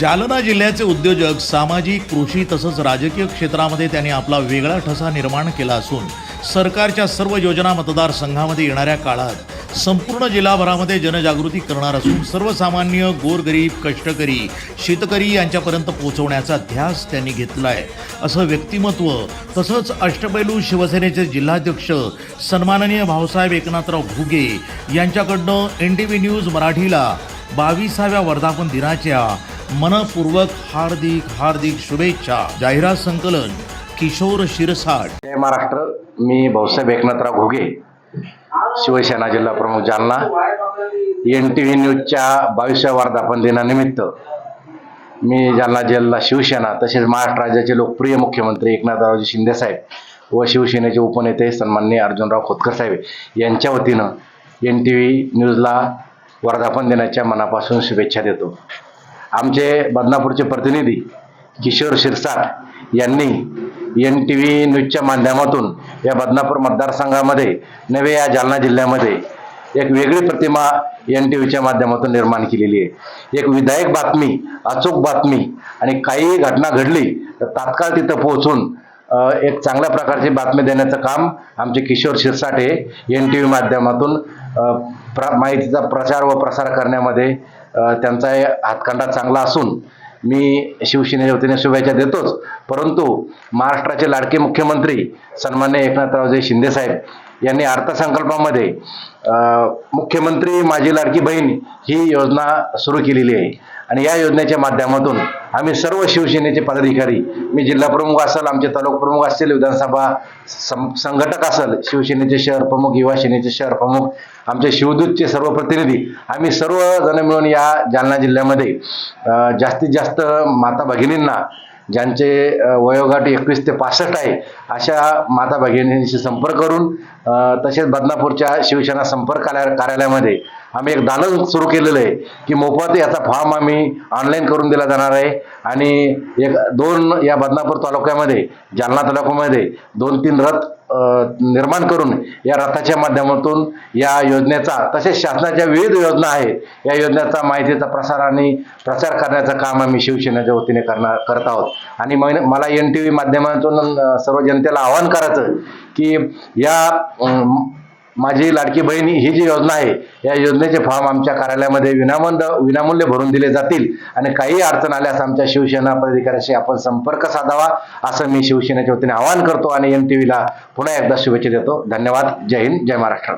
जालना जिल्ह्याचे उद्योजक सामाजिक कृषी तसंच राजकीय क्षेत्रामध्ये त्यांनी आपला वेगळा ठसा निर्माण केला असून सरकारच्या सर्व योजना मतदारसंघामध्ये येणाऱ्या काळात संपूर्ण जिल्हाभरामध्ये जनजागृती करणार असून सर्वसामान्य गोरगरीब कष्टकरी शेतकरी यांच्यापर्यंत पोहोचवण्याचा ध्यास त्यांनी घेतला आहे असं व्यक्तिमत्व तसंच अष्टपैलू शिवसेनेचे जिल्हाध्यक्ष सन्माननीय भाऊसाहेब एकनाथराव घुगे यांच्याकडनं एन टी व्ही न्यूज मराठीला बावीसाव्या वर्धापन दिनाच्या मनपूर्वक हार्दिक हार्दिक शुभेच्छा. जाहिरात संकलन किशोर शिरसाट. जय महाराष्ट्र. मी भाऊसाहेब एकनाथराव घोगे शिवसेना जिल्हा प्रमुख जालना. एन टी व्ही न्यूजच्या बावीसव्या वर्धापन दिनानिमित्त मी जालना जिल्हा शिवसेना तसेच महाराष्ट्र राज्याचे लोकप्रिय मुख्यमंत्री एकनाथरावजी शिंदेसाहेब व शिवसेनेचे उपनेते सन्माननीय अर्जुनराव खोतकर साहेब यांच्या वतीनं एन टी व्ही न्यूजला वर्धापन दिनाच्या मनापासून शुभेच्छा देतो. आमचे बदनापूरचे प्रतिनिधी किशोर शिरसाट यांनी एन टी व्ही न्यूजच्या माध्यमातून या बदनापूर मतदारसंघामध्ये नवे या जालना जिल्ह्यामध्ये एक वेगळी प्रतिमा एन टी व्हीच्या माध्यमातून निर्माण केलेली आहे. एक विधायक बातमी अचूक बातमी आणि काही घटना घडली तर तात्काळ तिथं पोहोचून एक चांगल्या प्रकारची बातमी देण्याचं काम आमचे Kishore Shirsat N T V माध्यमातून प्र माहितीचा प्रचार व प्रसार करण्यामध्ये त्यांचा हातखंडा चांगला असून मी शिवसेनेच्या वतीने शुभेच्छा देतोच. परंतु महाराष्ट्राचे लाडके मुख्यमंत्री सन्मान्य एकनाथरावजी शिंदेसाहेब यांनी अर्थसंकल्पामध्ये मुख्यमंत्री माझी लाडकी बहीण ही योजना सुरू केलेली आहे. आणि या योजनेच्या माध्यमातून आम्ही सर्व शिवसेनेचे पदाधिकारी मी जिल्हा प्रमुख असेल आमचे तालुका प्रमुख असतील विधानसभा सं- संघटक असेल शिवसेनेचे शहर प्रमुख युवा सेनेचे शहर प्रमुख आमचे शिवदूतचे सर्व प्रतिनिधी आम्ही सर्व जण मिळून या जालना जिल्ह्यामध्ये जास्तीत जास्त माता भगिनींना ज्यांचे वयोगाट वयोगट एकवीस ते पासष्ट आहे अशा माता भगिनींशी संपर्क करून तसेच बदनापूरच्या शिवसेना संपर्क कार्या- कार्यालयामध्ये आम्ही एक दालन सुरू केलेलं आहे की मोफत याचा फॉर्म आम्ही ऑनलाईन करून दिला जाणार आहे. आणि एक दोन या बदनापूर तालुक्यामध्ये जालना तालुक्यामध्ये दोन तीन रथ निर्माण करून या रथाच्या माध्यमातून या योजनेचा तसेच शासनाच्या विविध योजना आहेत या योजनेचा माहितीचा प्रसार आणि प्रचार करण्याचं काम आम्ही शिवसेनेच्या वतीने करणार करत आहोत. आणि मला एन टी व्ही माध्यमातून सर्व जनतेला आवाहन करायचं की या माझी लाडकी बहीण ही जी योजना आहे या योजनेचे फॉर्म आमच्या कार्यालयामध्ये विनामूल्य विनामूल्य भरून दिले जातील आणि काही अडचण आल्यास आमच्या शिवसेना पदाधिकाऱ्याशी आपण संपर्क साधावा असं मी शिवसेनेच्या वतीने आवाहन करतो आणि एन टी व्हीला पुन्हा एकदा शुभेच्छा देतो. धन्यवाद. जय हिंद. जय महाराष्ट्र.